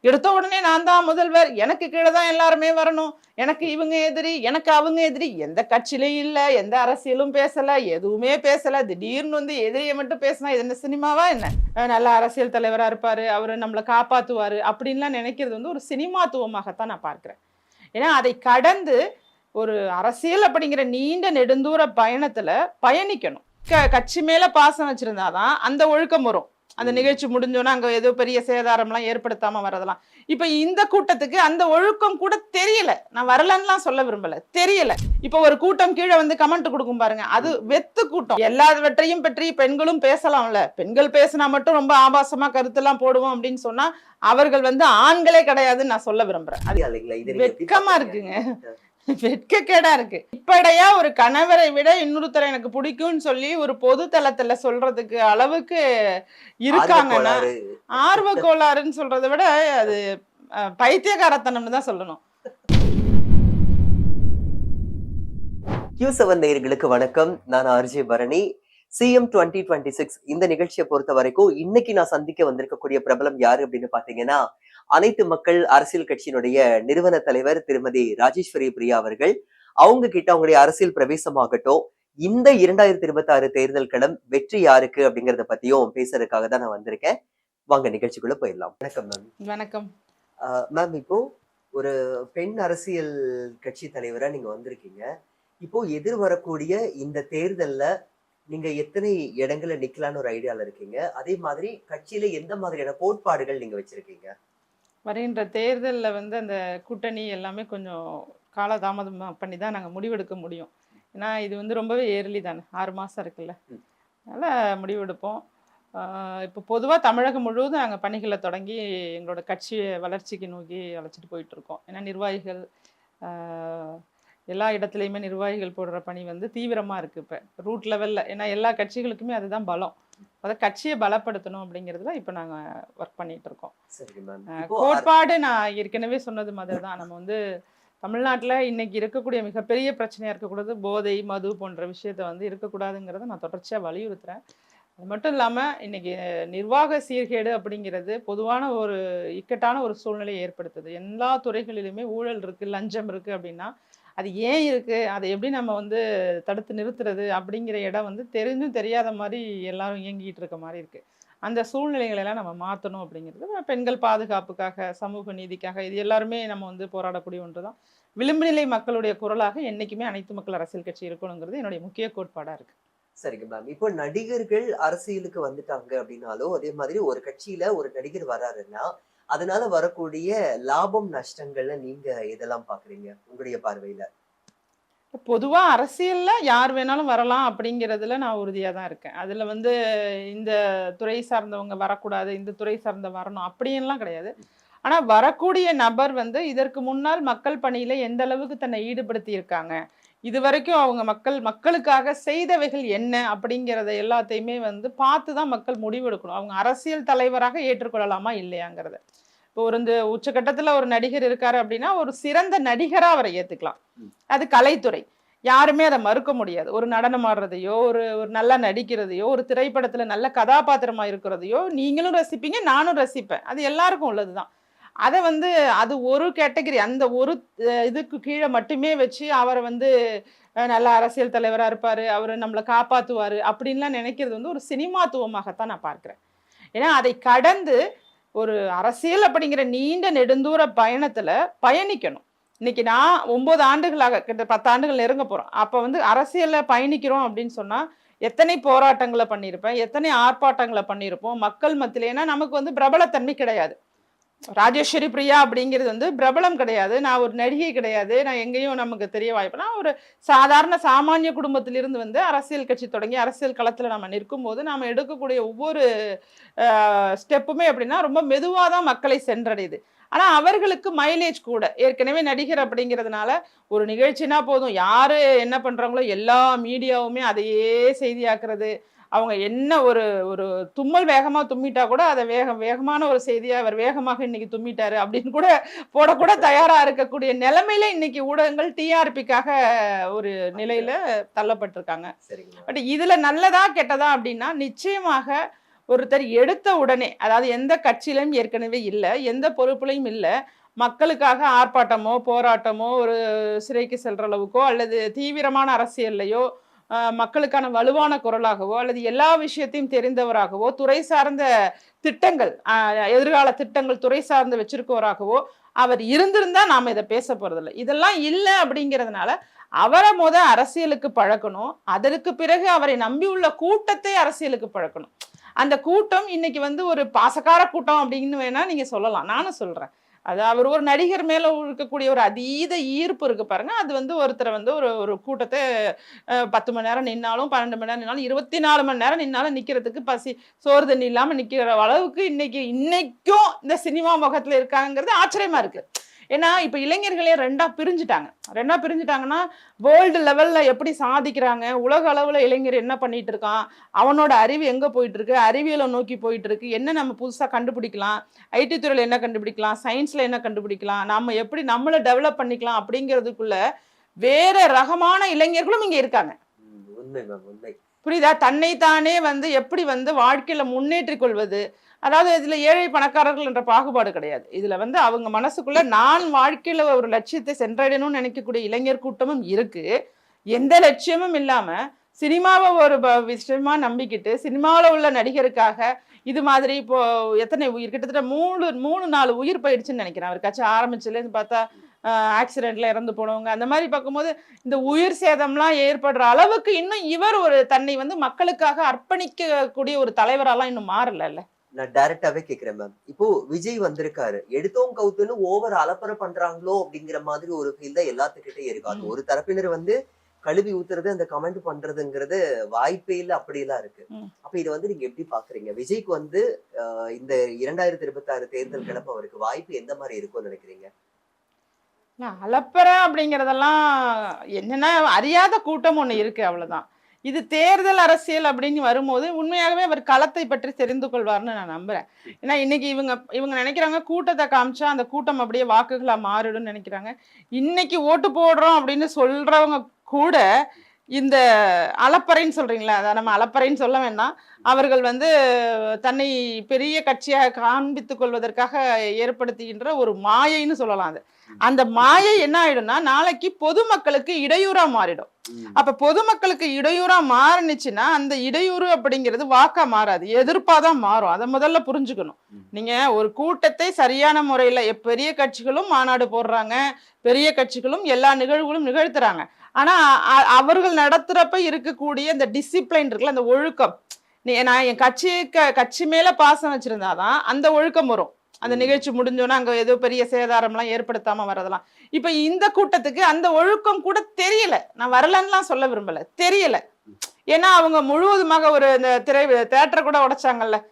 எடுத்த உடனே நான் தான் முதல்வர். எனக்கு கீழே தான் எல்லாருமே வரணும். எனக்கு இவங்க எதிரி எனக்கு அவங்க எதிரி. எந்த கட்சியிலையும் இல்லை எந்த அரசியலும் பேசலை எதுவுமே பேசலை. திடீர்னு வந்து எதிரியை மட்டும் பேசினா இது என்ன சினிமாவா என்ன? நல்ல அரசியல் தலைவராக இருப்பார். அவர் நம்மளை காப்பாற்றுவார் அப்படின்லாம் நினைக்கிறது வந்து ஒரு சினிமாத்துவமாகத்தான் நான் பார்க்குறேன். ஏன்னா அதை கடந்து ஒரு அரசியல் அப்படிங்கிற நீண்ட நெடுந்தூர பயணத்தில் பயணிக்கணும். க- கட்சி மேலே பாசம் வச்சுருந்தாதான் அந்த ஒழுக்கம் வரும். அந்த நிகழ்ச்சி முடிஞ்சோன்னா அங்க ஏதோ பெரிய சேதாரம்லாம் ஏற்படுத்தாம வரதெல்லாம் இப்ப இந்த கூட்டத்துக்கு அந்த ஒழுக்கம் கூட தெரியல. நான் வரலன்னுலாம் சொல்ல விரும்பல. தெரியல. இப்ப ஒரு கூட்டம் கீழே வந்து கமெண்ட் கொடுக்கும் பாருங்க. அது வெத்து கூட்டம். எல்லாவற்றையும் பற்றி பெண்களும் பேசலாம்ல. பெண்கள் பேசினா மட்டும் ரொம்ப ஆபாசமா கருத்தெல்லாம் போடுவோம் அப்படின்னு சொன்னா அவர்கள் வந்து ஆண்களே கிடையாதுன்னு நான் சொல்ல விரும்புறேன். அது இல்லைங்களா? இதை வெட்கக்கேடா இருக்கு. இப்படையா ஒரு கணவரை விட இன்னொருத்தரை எனக்கு பிடிக்கும்னு சொல்லி ஒரு பொது தளத்துல சொல்றதுக்கு அளவுக்கு இருக்காங்கன்னா. ஆர்வ கோளாறுன்னு சொல்றதை விட அது அஹ், பைத்தியக்காரத்தனம்னு தான் சொல்லணும். கியூ செவன் நேயர்களுக்கு வணக்கம். நான் RJ Bharani. CM twenty twenty six இந்த நிகழ்ச்சியை பொறுத்த வரைக்கும் இன்னைக்கு நான் சந்திக்க வந்திருக்கக்கூடிய பிரபலம் யாரு அப்படின்னு பாத்தீங்கன்னா அனைத்து மக்கள் அரசியல் கட்சியினுடைய நிறுவன தலைவர் திருமதி ராஜேஸ்வரி பிரியா அவர்கள் அவங்க கிட்ட அவங்களுடைய அரசியல் பிரவேசமாகட்டும் இந்த இரண்டாயிரத்தி இருபத்தி ஆறு தேர்தல் களம் வெற்றி யாருக்கு அப்படிங்கறத பத்தியும் பேசுறதுக்காக தான் நான் வந்திருக்கேன். வாங்க நிகழ்ச்சிக்குள்ள போயிடலாம். வணக்கம் மேம் வணக்கம். மேம் இப்போ ஒரு பெண் அரசியல் கட்சி தலைவரா நீங்க வந்திருக்கீங்க. இப்போ எதிர் வரக்கூடிய இந்த தேர்தல்ல நீங்க எத்தனை இடங்கள்ல நிக்கலாம்னு ஒரு ஐடியால இருக்கீங்க. அதே மாதிரி கட்சியில எந்த மாதிரியான கோட்பாடுகள் நீங்க வச்சிருக்கீங்க? வருகின்ற தேர்தலில் வந்து அந்த கூட்டணி எல்லாமே கொஞ்சம் காலதாமதம் பண்ணி தான் நாங்கள் முடிவெடுக்க முடியும். ஏன்னா இது வந்து ரொம்பவே ஏர்லி தானே ஆறு மாதம் இருக்குல்ல. அதனால் முடிவெடுப்போம். இப்போ பொதுவாக தமிழகம் முழுவதும் நாங்கள் பணிகளை தொடங்கி எங்களோட கட்சியை வளர்ச்சிக்கு நோக்கி அழைச்சிட்டு போயிட்டு இருக்கோம் ஏன்னா நிர்வாகிகள் எல்லா இடத்துலையுமே நிர்வாகிகள் போடுற பணி வந்து தீவிரமாக இருக்குது இப்போ. ரூட் லெவலில் ஏன்னா எல்லா கட்சிகளுக்குமே அதுதான் பலம். அதை கட்சியை பலப்படுத்தணும் அப்படிங்கிறதுல இப்போ நாங்கள் ஒர்க் பண்ணிட்டு இருக்கோம் கோட்பாடு நான் ஏற்கனவே சொன்னது மாதிரி தான். நம்ம வந்து தமிழ்நாட்டில் இன்னைக்கு இருக்கக்கூடிய மிகப்பெரிய பிரச்சனையாக இருக்கக்கூடாது போதை மது போன்ற விஷயத்த வந்து இருக்கக்கூடாதுங்கிறத நான் தொடர்ச்சியாக வலியுறுத்துறேன். அது மட்டும் இல்லாமல் இன்னைக்கு நிர்வாக சீர்கேடு அப்படிங்கிறது பொதுவான ஒரு இக்கட்டான ஒரு சூழ்நிலையை ஏற்படுத்துது. எல்லா துறைகளிலுமே ஊழல் இருக்குது லஞ்சம் இருக்குது அப்படின்னா அது ஏன் இருக்குது அதை எப்படி நம்ம வந்து தடுத்து நிறுத்துறது? அப்படிங்கிற இடம் வந்து தெரிஞ்சும் தெரியாத மாதிரி எல்லாரும் இயங்கிட்டு இருக்க மாதிரி இருக்குது அந்த சூழ்நிலைகளை எல்லாம் நம்ம மாற்றணும் அப்படிங்கிறது பெண்கள் பாதுகாப்புக்காக சமூக நீதிக்காக இது எல்லாருமே நம்ம வந்து போராடக்கூடிய ஒன்று தான் விளிம்பு நிலை மக்களுடைய குரலாக என்றைக்குமே அனைத்து மக்கள் அரசியல் கட்சி இருக்கணுங்கிறது என்னுடைய முக்கிய கோட்பாடாக இருக்குது சரிங்க மேம். இப்போ நடிகர்கள் அரசியலுக்கு வந்துட்டாங்க அப்படின்னாலும் அதே மாதிரி ஒரு கட்சியில ஒரு நடிகர் வராருன்னா அதனால வரக்கூடிய லாபம் நஷ்டங்கள்ல நீங்க இதெல்லாம் பாக்குறீங்க? உங்களுடைய பார்வையில. பொதுவாக அரசியலில் யார் வேணாலும் வரலாம் அப்படிங்கிறதுல நான் உறுதியாக தான் இருக்கேன். அதில் வந்து இந்த துறை சார்ந்தவங்க வரக்கூடாது இந்த துறை சார்ந்த வரணும் அப்படின்லாம் கிடையாது. ஆனால் வரக்கூடிய நபர் வந்து இதற்கு முன்னால் மக்கள் பணியில் எந்த அளவுக்கு தன்னை ஈடுபடுத்தி இருக்காங்க இது வரைக்கும் அவங்க மக்கள் மக்களுக்காக செய்தவைகள் என்ன அப்படிங்கிறத எல்லாத்தையுமே வந்து பார்த்து தான் மக்கள் முடிவெடுக்கணும். அவங்க அரசியல் தலைவராக ஏற்றுக்கொள்ளலாமா இல்லையாங்கிறத. இப்போ ஒரு இந்த உச்சகட்டத்தில் ஒரு நடிகர் இருக்காரு அப்படின்னா ஒரு சிறந்த நடிகராக அவரை ஏற்றுக்கலாம் அது கலைத்துறை. யாருமே அதை மறுக்க முடியாது. ஒரு நடனம் ஆடுறதையோ ஒரு ஒரு நல்லா நடிக்கிறதையோ ஒரு திரைப்படத்துல நல்ல கதாபாத்திரமா இருக்கிறதையோ நீங்களும் ரசிப்பீங்க நானும் ரசிப்பேன். அது எல்லாருக்கும் உள்ளதுதான். அதை வந்து அது ஒரு கேட்டகரி அந்த ஒரு இதுக்கு கீழே மட்டுமே வச்சு அவரை வந்து நல்ல அரசியல் தலைவராக இருப்பார். அவர் நம்மளை காப்பாற்றுவார் அப்படின்லாம் நினைக்கிறது வந்து ஒரு சினிமாத்துவமாகத்தான் நான் பார்க்குறேன். ஏன்னா அதை கடந்து ஒரு அரசியல் அப்படிங்கிற நீண்ட நெடுந்தூர பயணத்தில் பயணிக்கணும். இன்னைக்கு நான் ஒன்பது ஆண்டுகளாக கிட்ட பத்து ஆண்டுகள் நெருங்க போகிறோம் அப்போ வந்து அரசியலில் பயணிக்கிறோம் அப்படின்னு சொன்னால் எத்தனை போராட்டங்களை பண்ணியிருப்பேன்? எத்தனை ஆர்ப்பாட்டங்களை பண்ணியிருப்போம்? மக்கள் மத்தியில் ஏன்னா நமக்கு வந்து பிரபலத்தன்மை கிடையாது. ராஜேஸ்வரி பிரியா அப்படிங்கிறது வந்து பிரபலம் கிடையாது. நான் ஒரு நடிகை கிடையாது. நான் எங்கேயும் நமக்கு தெரிய வாய்ப்புனா ஒரு சாதாரண சாமானிய குடும்பத்திலிருந்து வந்து அரசியல் கட்சி தொடங்கி அரசியல் களத்தில் நம்ம நிற்கும் போது நாம் எடுக்கக்கூடிய ஒவ்வொரு ஸ்டெப்புமே அப்படின்னா ரொம்ப மெதுவாக தான் மக்களை சென்றடையுது. ஆனால் அவர்களுக்கு மைலேஜ் கூட. ஏற்கனவே நடிகர் அப்படிங்கிறதுனால ஒரு நிகழ்ச்சினா போதும். யார் என்ன பண்ணுறாங்களோ எல்லா மீடியாவுமே அதையே செய்தியாக்குறது. அவங்க என்ன ஒரு ஒரு தும்மல் வேகமாக தும்மிட்டா கூட அதை வேகம் வேகமான ஒரு செய்தியாக அவர் வேகமாக இன்னைக்கு தும்மிட்டாரு அப்படின்னு கூட போடக்கூட தயாராக இருக்கக்கூடிய நிலைமையில இன்னைக்கு ஊடகங்கள் டிஆர்பிக்காக ஒரு நிலையில தள்ளப்பட்டிருக்காங்க. பட் இதுல நல்லதா கெட்டதா அப்படின்னா நிச்சயமாக ஒருத்தர் எடுத்த உடனே அதாவது எந்த கட்சியிலும் ஏற்கனவே இல்லை எந்த பொறுப்புலையும் இல்லை மக்களுக்காக ஆர்ப்பாட்டமோ போராட்டமோ ஒரு சிறைக்கு செல்ற அளவுக்கோ அல்லது தீவிரமான அரசியல்லையோ மக்களுக்கான வலுவான குரலாகவோ அல்லது எல்லா விஷயத்தையும் தெரிந்தவராகவோ துறை சார்ந்த திட்டங்கள் எதிர்கால திட்டங்கள் துறை சார்ந்து வச்சிருக்கவராகவோ அவர் இருந்திருந்தா நாம் இதை பேச போறதில்லை. இதெல்லாம் இல்லை அப்படிங்கிறதுனால அவரை முத அரசியலுக்கு பழக்கணும். அதற்கு பிறகு அவரை நம்பியுள்ள கூட்டத்தை அரசியலுக்கு பழக்கணும். அந்த கூட்டம் இன்னைக்கு வந்து ஒரு பாசக்கார கூட்டம் அப்படின்னு வேணா நீங்க சொல்லலாம். நானும் சொல்றேன். அது அவர் ஒரு நடிகர் மேல இருக்கக்கூடிய ஒரு அதீத ஈர்ப்பு இருக்கு பாருங்க. அது வந்து ஒருத்தரை வந்து ஒரு ஒரு கூட்டத்தை பத்து மணி நேரம் நின்னாலும் பன்னெண்டு மணி நேரம் நின்னாலும் இருபத்தி நாலு மணி நேரம் நின்னாலும் நிக்கிறதுக்கு பசி சோறு தண்ணி இல்லாம நிக்கிற அளவுக்கு இன்னைக்கு இன்னைக்கும் இந்த சினிமா முகத்துல இருக்காங்கிறது ஆச்சரியமா இருக்கு. ஏன்னா இப்ப இளைஞர்களே ரெண்டா பிரிஞ்சுட்டாங்க. ரெண்டா பிரிஞ்சுட்டாங்கன்னா வேர்ல்டு லெவல்ல எப்படி சாதிக்கிறாங்க? உலக அளவுல இளைஞர் என்ன பண்ணிட்டு இருக்கான்? அவனோட அறிவு எங்க போயிட்டு இருக்கு அறிவியலை நோக்கி போயிட்டு இருக்கு என்ன நம்ம புதுசா கண்டுபிடிக்கலாம்? ஐடி துறையில என்ன கண்டுபிடிக்கலாம்? சயின்ஸ்ல என்ன கண்டுபிடிக்கலாம்? நம்ம எப்படி நம்மளை டெவலப் பண்ணிக்கலாம் அப்படிங்கிறதுக்குள்ள வேற ரகமான இளைஞர்களும் இங்க இருக்காங்க. புரியுதா? தன்னைத்தானே வந்து எப்படி வந்து வாழ்க்கையில முன்னேற்றிக் கொள்வது? அதாவது இதில் ஏழை பணக்காரர்கள் என்ற பாகுபாடு கிடையாது. இதில் வந்து அவங்க மனசுக்குள்ளே நான் வாழ்க்கையில் ஒரு லட்சியத்தை சென்றடையணும்னு நினைக்கக்கூடிய இளைஞர் கூட்டமும் இருக்குது எந்த லட்சியமும் இல்லாமல் சினிமாவை ஒரு விஷயமா நம்பிக்கிட்டு சினிமாவில் உள்ள நடிகருக்காக இது மாதிரி இப்போ எத்தனை உயிர்? கிட்டத்தட்ட மூணு மூணு நாலு உயிர் போயிடுச்சுன்னு நினைக்கிறேன். அவர் கட்சி ஆரம்பிச்சுலேருந்து பார்த்தா ஆக்சிடெண்ட்டில் இறந்து போனவங்க. அந்த மாதிரி பார்க்கும்போது இந்த உயிர் சேதம்லாம் ஏற்படுற அளவுக்கு இன்னும் இவர் ஒரு தன்னை வந்து மக்களுக்காக அர்ப்பணிக்கக்கூடிய ஒரு தலைவராலாம் இன்னும் மாறல நான் டைரக்டாவே கேக்குறேன் மேம் இப்போ விஜய் வந்திருக்காரு. எடுத்தோம் கவுத்துன்னு ஓவர் அலப்பறை பண்றாங்களோ அப்படிங்கிற மாதிரி ஒரு ஃபீல் தான் எல்லாத்துக்கிட்டே இருக்கு. அது ம். ஒரு தரப்பினர் வந்து கழுவி ஊத்துறது அந்த கமெண்ட் பண்றதுங்கிறது வாய்ப்பே இல்ல அப்படியெல்லாம் இருக்கு. அப்ப இதை வந்து நீங்க எப்படி பாக்குறீங்க? விஜய்க்கு வந்து இந்த இரண்டாயிரத்தி இருபத்தி ஆறு தேர்தல் கிளம்ப அவருக்கு வாய்ப்பு எந்த மாதிரி இருக்கும்னு நினைக்கிறீங்க? அலப்பறை அப்படிங்கிறதெல்லாம் என்னன்னா அறியாத கூட்டம் ஒண்ணு இருக்கு அவ்வளவுதான். இது தேர்தல் அரசியல் அப்படின்னு வரும்போது உண்மையாகவே அவர் களத்தை பற்றி தெரிந்து கொள்வார்னு நான் நம்புறேன். ஏன்னா இன்னைக்கு இவங்க இவங்க நினைக்கிறாங்க கூட்டத்தை காமிச்சா அந்த கூட்டம் அப்படியே வாக்குகளா மாறிடும்னு நினைக்கிறாங்க. இன்னைக்கு ஓட்டு போடுறோம் அப்படின்னு சொல்றவங்க கூட இந்த அலப்பறைன்னு சொல்றீங்களா அதை நம்ம அலப்பறைன்னு சொல்ல வேண்டாம். அவர்கள் வந்து தன்னை பெரிய கட்சியாக காண்பித்துக் கொள்வதற்காக ஏற்படுத்துகின்ற ஒரு மாயைன்னு சொல்லலாம் அது. அந்த மாயை என்ன ஆயிடும்னா நாளைக்கு பொதுமக்களுக்கு இடையூறா மாறிடும். அப்ப பொதுமக்களுக்கு இடையூறா மாறுனுச்சுன்னா அந்த இடையூறு அப்படிங்கிறது வாக்கா மாறாது எதிர்ப்பா தான் மாறும். அதை முதல்ல புரிஞ்சுக்கணும். நீங்க ஒரு கூட்டத்தை சரியான முறையில பெரிய கட்சிகளும் மாநாடு போடுறாங்க பெரிய கட்சிகளும் எல்லா நிகழ்வுகளும் நிகழ்த்துறாங்க. ஆனா அ- அவர்கள் நடத்துறப்ப இருக்கக்கூடிய இந்த டிசிப்ளின் இருக்குல்ல அந்த ஒழுக்கம். நீ நான் என் கட்சி க- கட்சி மேல பாசம் வச்சிருந்தாதான் அந்த ஒழுக்கம் வரும். அந்த. நிகழ்ச்சி முடிஞ்சோன்னா அங்க ஏதோ பெரிய சேதாரம்லாம் ஏற்படுத்தாம வரதெல்லாம் இப்ப இந்த கூட்டத்துக்கு அந்த ஒழுக்கம் கூட தெரியல. நான் வரலன்னுலாம் சொல்ல விரும்பல. தெரியல. ஏன்னா அவங்க முழுவதுமாக ஒரு இந்த திரை தேட்டரை கூட உடைச்சாங்கல்ல.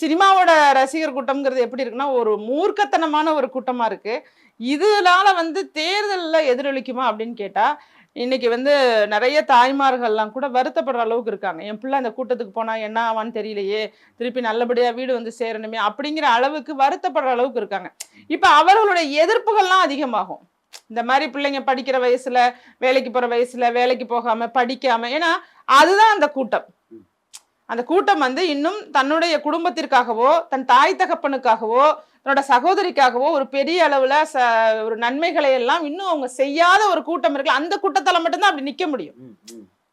சினிமாவோட ரசிகர் கூட்டம்ங்கிறது எப்படி இருக்குன்னா ஒரு மூர்க்கத்தனமான ஒரு கூட்டமா இருக்கு. இதனால வந்து தேர்தல்ல எதிரொலிக்குமா அப்படின்னு கேட்டா இன்னைக்கு வந்து நிறைய தாய்மார்கள்லாம் கூட வருத்தப்படுற அளவுக்கு இருக்காங்க. என் பிள்ளை அந்த கூட்டத்துக்கு போனா என்ன ஆவான்னு தெரியலையே திருப்பி நல்லபடியா வீடு வந்து சேரணுமே அப்படிங்கிற அளவுக்கு வருத்தப்படுற அளவுக்கு இருக்காங்க. இப்ப அவர்களுடைய எதிர்ப்புகள்லாம் அதிகமாகும். இந்த மாதிரி பிள்ளைங்க படிக்கிற வயசுல வேலைக்கு போற வயசுல வேலைக்கு போகாம படிக்காம ஏன்னா அதுதான் அந்த கூட்டம். அந்த கூட்டம் வந்து இன்னும் தன்னுடைய குடும்பத்திற்காகவோ தன் தாய் தகப்பனுக்காகவோ தன்னோட சகோதரிக்காகவோ ஒரு பெரிய அளவுல ச ஒரு நன்மைகளை எல்லாம் இன்னும் அவங்க செய்யாத ஒரு கூட்டம் இருக்குல்ல அந்த கூட்டத்தால மட்டும்தான் அப்படி நிக்க முடியும்.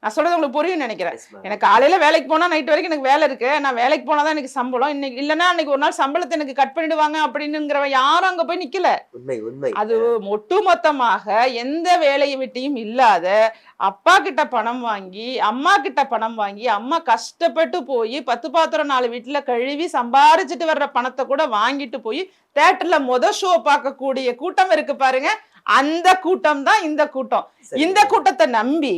நான் சொல்றது உங்களுக்கு புரியும் நினைக்கிறேன். எனக்கு காலையில வேலைக்கு போனா நைட் வரைக்கும் எனக்கு வேலை இருக்கு. நான் வேலைக்கு போனாதான் எனக்கு சம்பளம். இன்னைக்கு இல்லைன்னா அன்னைக்கு ஒரு நாள் சம்பளத்தை எனக்கு கட் பண்ணிடுவாங்க அப்படின்னுங்கிறவன் யாரும் அங்க போய் நிக்கல. அது ஒட்டுமொத்தமாக எந்த வேலையை விட்டியும் இல்லாத அப்பா கிட்ட பணம் வாங்கி அம்மா கிட்ட பணம் வாங்கி அம்மா கஷ்டப்பட்டு போய் பத்து பாத்திரம் நாலு வீட்டுல கழுவி சம்பாரிச்சிட்டு வர்ற பணத்தை கூட வாங்கிட்டு போய் தேட்டர்ல முத ஷோ பார்க்கக்கூடிய கூட்டம் இருக்கு பாருங்க. அந்த கூட்டம் தான் இந்த கூட்டம். இந்த கூட்டத்தை நம்பி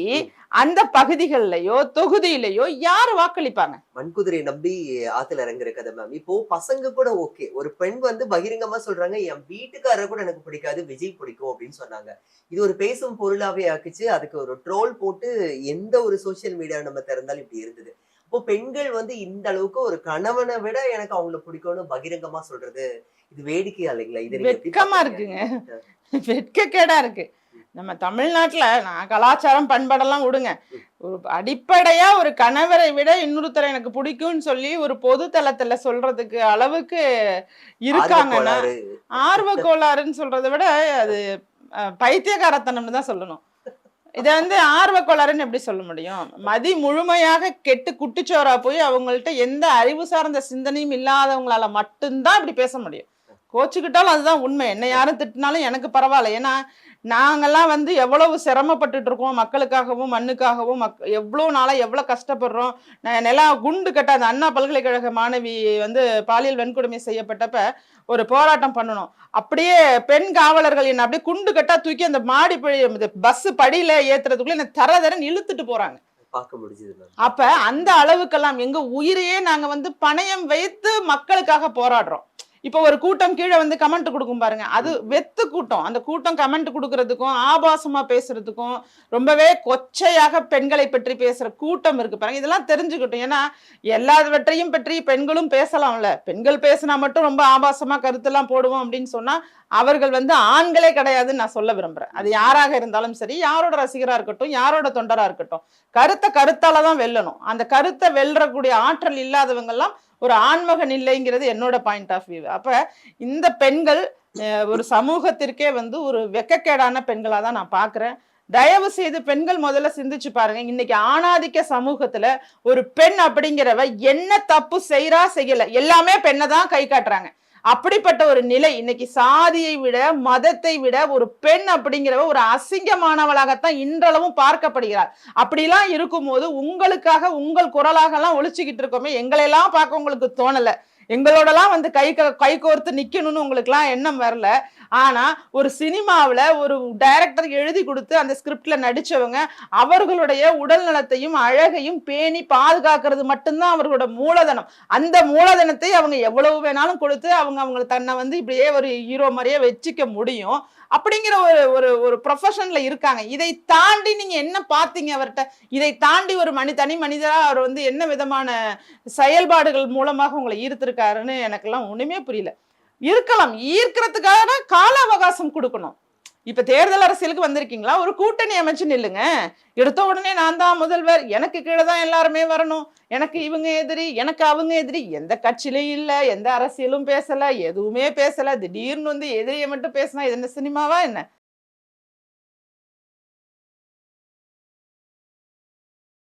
அந்த பகுதிகளிலேயோ தொகுதியிலேயோ யார் வாக்களிப்பாங்க? மண்குதிரை நம்பி ஆத்துல இறங்குற கதை மேம் இப்போ பசங்க கூட ஓகே ஒரு பெண் வந்து பகிரங்கமா சொல்றாங்க என் வீட்டுக்காரர் கூட எனக்கு பிடிக்காது விஜய் பிடிக்கும் அப்படின்னு சொன்னாங்க. இது ஒரு பேசும் பொருளாவே ஆக்குச்சு. அதுக்கு ஒரு ட்ரோல் போட்டு எந்த ஒரு சோஷியல் மீடியா நம்ம திறந்தாலும் இப்படி இருந்தது. அப்போ பெண்கள் வந்து இந்த அளவுக்கு ஒரு கணவனை விட எனக்கு அவங்கள பிடிக்கும்னு பகிரங்கமா சொல்றது இது வேடிக்கையா இல்லைங்களா? இது வெட்கமா? இருக்குங்க. வெட்கக்கேடா இருக்கு. நம்ம தமிழ்நாட்டுல நான் கலாச்சாரம் பண்பாடெல்லாம் விடுங்க. ஒரு அடிப்படையா ஒரு கணவரை விட இன்னொருத்தரை எனக்கு பிடிக்கும்னு சொல்லி ஒரு பொது தளத்துல சொல்றதுக்கு அளவுக்கு இருக்காங்கன்னா. ஆர்வ கோளாறுன்னு சொல்றதை விட அது அஹ், பைத்தியக்காரத்தனம்னு தான் சொல்லணும். இதை வந்து ஆர்வ கோளாறுன்னு எப்படி சொல்ல முடியும்? மதி முழுமையாக கெட்டு குட்டிச்சோரா போய் அவங்கள்ட்ட எந்த அறிவு சார்ந்த சிந்தனையும் இல்லாதவங்களால மட்டும்தான் இப்படி பேச முடியும். கோச்சுக்கிட்டாலும் அதுதான் உண்மை. என்ன யாரும் திட்டினாலும் எனக்கு பரவாயில்ல. ஏன்னா நாங்கெல்லாம் வந்து எவ்வளவு சிரமப்பட்டுட்டு இருக்கோம் மக்களுக்காகவும் மண்ணுக்காகவும் மக் எவ்வளோ நாளாக எவ்வளோ கஷ்டப்படுறோம். நான் நிலா குண்டு கட்ட அந்த அண்ணா பல்கலைக்கழக மாணவி வந்து பாலியல் வன்கொடுமை செய்யப்பட்டப்ப ஒரு போராட்டம் பண்ணணும். அப்படியே பெண் காவலர்கள் என்ன அப்படியே குண்டு கட்டா தூக்கி அந்த மாடி பஸ் படியில ஏத்துறதுக்குள்ள என்ன தர தரன்னு இழுத்துட்டு போறாங்க. அப்ப அந்த அளவுக்கெல்லாம் எங்க உயிரையே நாங்க வந்து பணயம் வைத்து மக்களுக்காக போராடுறோம். இப்போ ஒரு கூட்டம் கீழே வந்து கமெண்ட் கொடுக்கும் பாருங்க. அது வெத்து கூட்டம். அந்த கூட்டம் கமெண்ட் கொடுக்கறதுக்கும் ஆபாசமா பேசுறதுக்கும் ரொம்பவே கொச்சையாக பெண்களை பற்றி பேசுற கூட்டம் இருக்கு பாருங்க. இதெல்லாம் தெரிஞ்சுக்கிட்டோம். ஏன்னா எல்லாவற்றையும் பற்றி பெண்களும் பேசலாம்ல. பெண்கள் பேசினா மட்டும் ரொம்ப ஆபாசமா கருத்தெல்லாம் போடுவோம் அப்படின்னு சொன்னா அவர்கள் வந்து ஆண்களே கிடையாதுன்னு நான் சொல்ல விரும்புகிறேன் அது யாராக இருந்தாலும் சரி யாரோட ரசிகராக இருக்கட்டும் யாரோட தொண்டராக இருக்கட்டும் கருத்தை கருத்தால தான் வெல்லணும். அந்த கருத்தை வெல்லக்கூடிய ஆற்றல் இல்லாதவங்கெல்லாம் ஒரு ஆண்மகன் இல்லைங்கிறது என்னோட பாயிண்ட் ஆஃப் வியூ அப்போ இந்த பெண்கள் ஒரு சமூகத்திற்கே வந்து ஒரு வெக்கக்கேடான பெண்களாக தான் நான் பார்க்குறேன் தயவு செய்து பெண்கள் முதல்ல சிந்திச்சு பாருங்க. இன்னைக்கு ஆணாதிக்க சமூகத்துல ஒரு பெண் அப்படிங்கிறவ என்ன தப்பு செய்யறா செய்யல. எல்லாமே பெண்ணை தான் கை காட்டுறாங்க. அப்படிப்பட்ட ஒரு நிலை இன்னைக்கு சாதியை விட மதத்தை விட ஒரு பெண் அப்படிங்கிறவ ஒரு அசிங்கமானவளாகத்தான் இன்றளவும் பார்க்கப்படுகிறார் அப்படிலாம் இருக்கும்போது உங்களுக்காக உங்கள் குரலாகலாம் ஒழிச்சுக்கிட்டு இருக்கோமே எங்களையெல்லாம் பார்க்க உங்களுக்கு தோணலை எங்களோடலாம் வந்து கை க- கை கோர்த்து நிற்கணும்னு உங்களுக்குலாம் எண்ணம் வரல ஆனா ஒரு சினிமாவில் ஒரு டைரக்டர் எழுதி கொடுத்து அந்த ஸ்கிரிப்ட்ல நடிச்சவங்க அவர்களுடைய உடல் நலத்தையும் அழகையும் பேணி பாதுகாக்கிறது மட்டும்தான் அவர்களோட மூலதனம். அந்த மூலதனத்தை அவங்க எவ்வளவு வேணாலும் கொடுத்து அவங்க அவங்க தன்னை வந்து இப்படியே ஒரு ஹீரோ மாதிரியே வச்சுக்க முடியும். அப்படிங்கிற ஒரு ஒரு ஒரு ப்ரொஃபஷன்ல இருக்காங்க. இதை தாண்டி நீங்க என்ன பார்த்தீங்க அவர்கிட்ட? இதை தாண்டி ஒரு மனி தனி மனிதராக அவர் வந்து என்ன விதமான செயல்பாடுகள் மூலமாக உங்களை ஈர்த்திருக்காருன்னு எனக்கெல்லாம் ஒன்றுமே புரியல. இருக்கலாம். ஈர்க்கிறதுக்கான கால அவகாசம் கொடுக்கணும். இப்ப தேர்தல் அரசியலுக்கு வந்திருக்கீங்களா? ஒரு கூட்டணி அமைச்சு நில்லுங்க. எடுத்த உடனே நான் தான் முதல்வர். எனக்கு கீழே தான் எல்லாருமே வரணும். எனக்கு இவங்க எதிரி எனக்கு அவங்க எதிரி. எந்த கட்சியிலும் இல்லை. எந்த அரசியலும் பேசல. எதுவுமே பேசல. திடீர்னு வந்து எதிரியை மட்டும் பேசினா இது என்ன சினிமாவா என்ன?